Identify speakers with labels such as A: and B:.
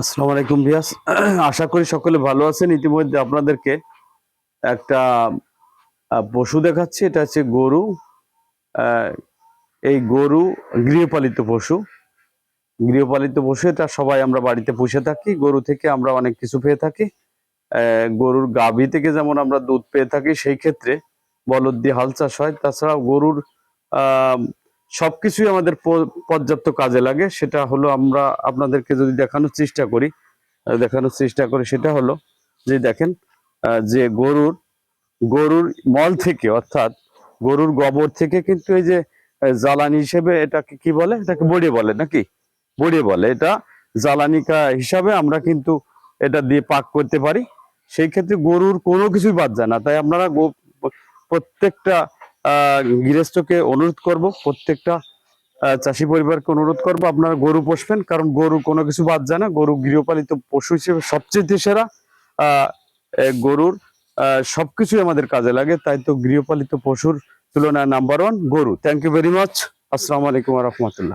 A: আসসালামু আলাইকুম ভিয়াস। আশা করি সকলে ভালো আছেন। ইতিমধ্যে আপনাদেরকে একটা পশু দেখাচ্ছি। এটা হচ্ছে গরু। এই গরু গৃহপালিত পশু। গৃহপালিত পশু, এটা সবাই আমরা বাড়িতে পুষে থাকি। গরু থেকে আমরা অনেক কিছু পেয়ে থাকি। গরুর গাভী থেকে যেমন আমরা দুধ পেয়ে থাকি, সেই ক্ষেত্রে বলদ দিয়ে হাল চাষ হয়। তাছাড়া গরুর সবকিছুই আমাদের পর্যাপ্ত কাজে লাগে। সেটা হলো আমরা আপনাদেরকে যদি দেখানোর চেষ্টা করি দেখানোর চেষ্টা করি সেটা হলো যে দেখেন যে গরুর গরুর মল থেকে অর্থাৎ গরুর গোবর থেকে কিন্তু এই যে জ্বালানি হিসেবে এটাকে কি বলে? এটাকে বড়ি বলে নাকি? বড়ি বলে। এটা জ্বালানি কা- হিসাবে আমরা কিন্তু এটা দিয়ে পাক করতে পারি। সেই ক্ষেত্রে গরুর কোনো কিছুই বাদ যায় না। তাই আপনারা প্রত্যেকটা গৃহস্থকে অনুরোধ করব, প্রত্যেকটা চাষি পরিবারকে অনুরোধ করব, আপনারা গরু পোষবেন, কারণ গরু কোনো কিছু বাদ যায় না, গরু গৃহপালিত পশু হিসেবে সবচেয়ে সেরা গরুর সবকিছুই আমাদের কাজে লাগে, তাই তো গৃহপালিত পশুর তুলনায় নাম্বার ওয়ান গরু। থ্যাংক ইউ ভেরি মাচ আসসালামু আলাইকুম রহমতুল্লাহ।